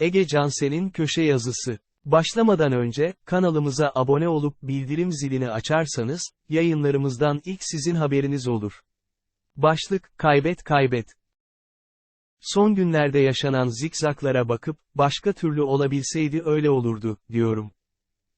Ege Cansel'in köşe yazısı. Başlamadan önce, kanalımıza abone olup bildirim zilini açarsanız, yayınlarımızdan ilk sizin haberiniz olur. Başlık, kaybet kaybet. Son günlerde yaşanan zikzaklara bakıp, başka türlü olabilseydi öyle olurdu, diyorum.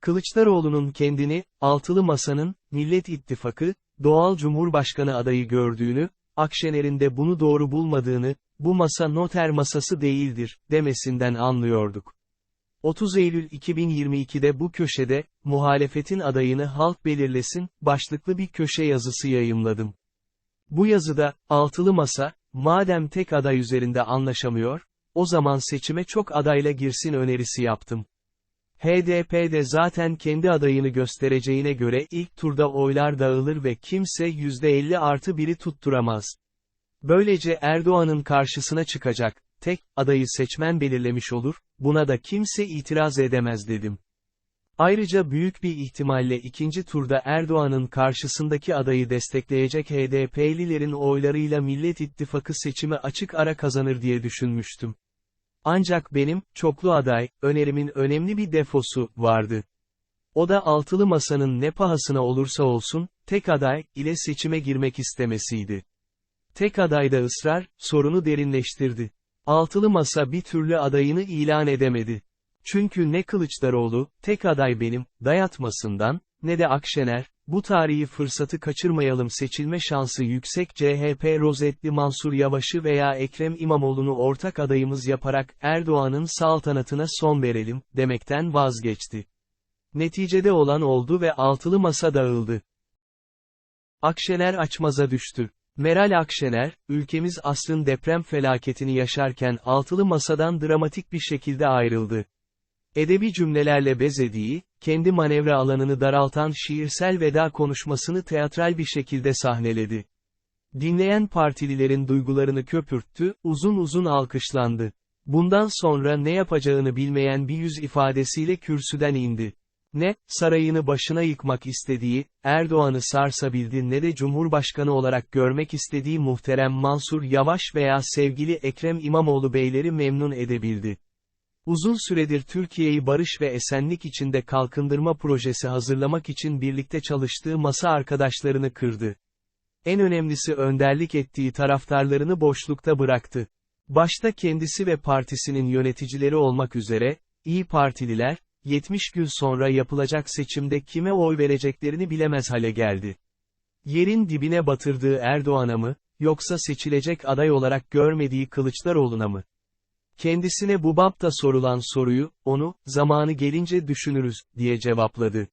Kılıçdaroğlu'nun kendini, altılı masanın, Millet İttifakı, doğal Cumhurbaşkanı adayı gördüğünü, Akşener'in de bunu doğru bulmadığını, bu masa noter masası değildir, demesinden anlıyorduk. 30 Eylül 2022'de bu köşede, muhalefetin adayını halk belirlesin, başlıklı bir köşe yazısı yayımladım. Bu yazıda, altılı masa, madem tek aday üzerinde anlaşamıyor, o zaman seçime çok adayla girsin önerisi yaptım. HDP de zaten kendi adayını göstereceğine göre ilk turda oylar dağılır ve kimse %50 artı biri tutturamaz. Böylece Erdoğan'ın karşısına çıkacak, tek, adayı seçmen belirlemiş olur, buna da kimse itiraz edemez dedim. Ayrıca büyük bir ihtimalle ikinci turda Erdoğan'ın karşısındaki adayı destekleyecek HDP'lilerin oylarıyla Millet İttifakı seçimi açık ara kazanır diye düşünmüştüm. Ancak benim, çoklu aday, önerimin önemli bir defosu, vardı. O da altılı masanın ne pahasına olursa olsun, tek aday, ile seçime girmek istemesiydi. Tek adayda ısrar, sorunu derinleştirdi. Altılı masa bir türlü adayını ilan edemedi. Çünkü ne Kılıçdaroğlu, tek aday benim, dayatmasından, ne de Akşener, bu tarihi fırsatı kaçırmayalım seçilme şansı yüksek CHP rozetli Mansur Yavaş'ı veya Ekrem İmamoğlu'nu ortak adayımız yaparak Erdoğan'ın saltanatına son verelim, demekten vazgeçti. Neticede olan oldu ve altılı masa dağıldı. Akşener açmaza düştü. Meral Akşener, ülkemiz asrın deprem felaketini yaşarken altılı masadan dramatik bir şekilde ayrıldı. Edebi cümlelerle bezediği, kendi manevra alanını daraltan şiirsel veda konuşmasını teatral bir şekilde sahneledi. Dinleyen partililerin duygularını köpürttü, uzun uzun alkışlandı. Bundan sonra ne yapacağını bilmeyen bir yüz ifadesiyle kürsüden indi. Ne, sarayını başına yıkmak istediği, Erdoğan'ı sarsabildi ne de Cumhurbaşkanı olarak görmek istediği muhterem Mansur Yavaş veya sevgili Ekrem İmamoğlu beyleri memnun edebildi. Uzun süredir Türkiye'yi barış ve esenlik içinde kalkındırma projesi hazırlamak için birlikte çalıştığı masa arkadaşlarını kırdı. En önemlisi önderlik ettiği taraftarlarını boşlukta bıraktı. Başta kendisi ve partisinin yöneticileri olmak üzere, İyi Partililer, 70 gün sonra yapılacak seçimde kime oy vereceklerini bilemez hale geldi. Yerin dibine batırdığı Erdoğan'a mı, yoksa seçilecek aday olarak görmediği Kılıçdaroğlu'na mı? Kendisine bu bapta sorulan soruyu, onu, zamanı gelince düşünürüz, diye cevapladı.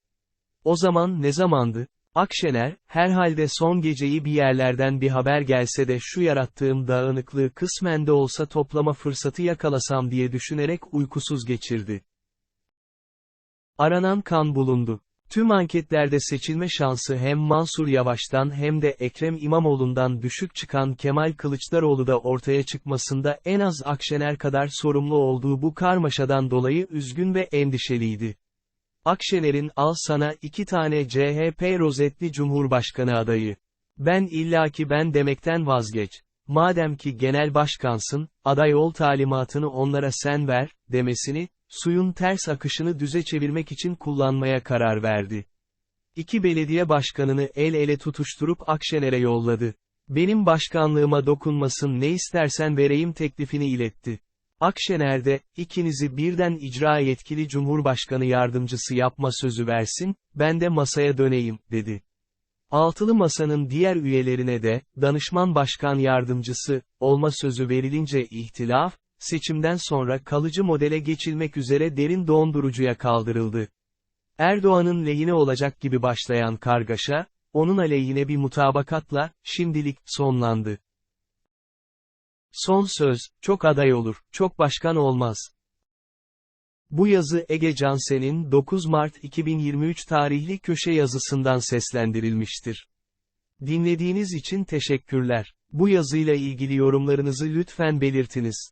O zaman ne zamandı? Akşener, herhalde son geceyi bir yerlerden bir haber gelse de şu yarattığım dağınıklığı kısmen de olsa toplama fırsatı yakalasam diye düşünerek uykusuz geçirdi. Aranan kan bulundu. Tüm anketlerde seçilme şansı hem Mansur Yavaş'tan hem de Ekrem İmamoğlu'ndan düşük çıkan Kemal Kılıçdaroğlu da ortaya çıkmasında en az Akşener kadar sorumlu olduğu bu karmaşadan dolayı üzgün ve endişeliydi. Akşener'in al sana iki tane CHP rozetli Cumhurbaşkanı adayı. Ben illaki ben demekten vazgeç. Madem ki genel başkansın, aday ol talimatını onlara sen ver, demesini, suyun ters akışını düze çevirmek için kullanmaya karar verdi. İki belediye başkanını el ele tutuşturup Akşener'e yolladı. Benim başkanlığıma dokunmasın ne istersen vereyim teklifini iletti. Akşener de, ikinizi birden icra yetkili Cumhurbaşkanı yardımcısı yapma sözü versin, ben de masaya döneyim, dedi. Altılı Masa'nın diğer üyelerine de, danışman başkan yardımcısı, olma sözü verilince ihtilaf, seçimden sonra kalıcı modele geçilmek üzere derin dondurucuya kaldırıldı. Erdoğan'ın lehine olacak gibi başlayan kargaşa, onun aleyhine bir mutabakatla, şimdilik, sonlandı. Son söz, çok aday olur, çok başkan olmaz. Bu yazı Ege Cansel'in 9 Mart 2023 tarihli köşe yazısından seslendirilmiştir. Dinlediğiniz için teşekkürler. Bu yazıyla ilgili yorumlarınızı lütfen belirtiniz.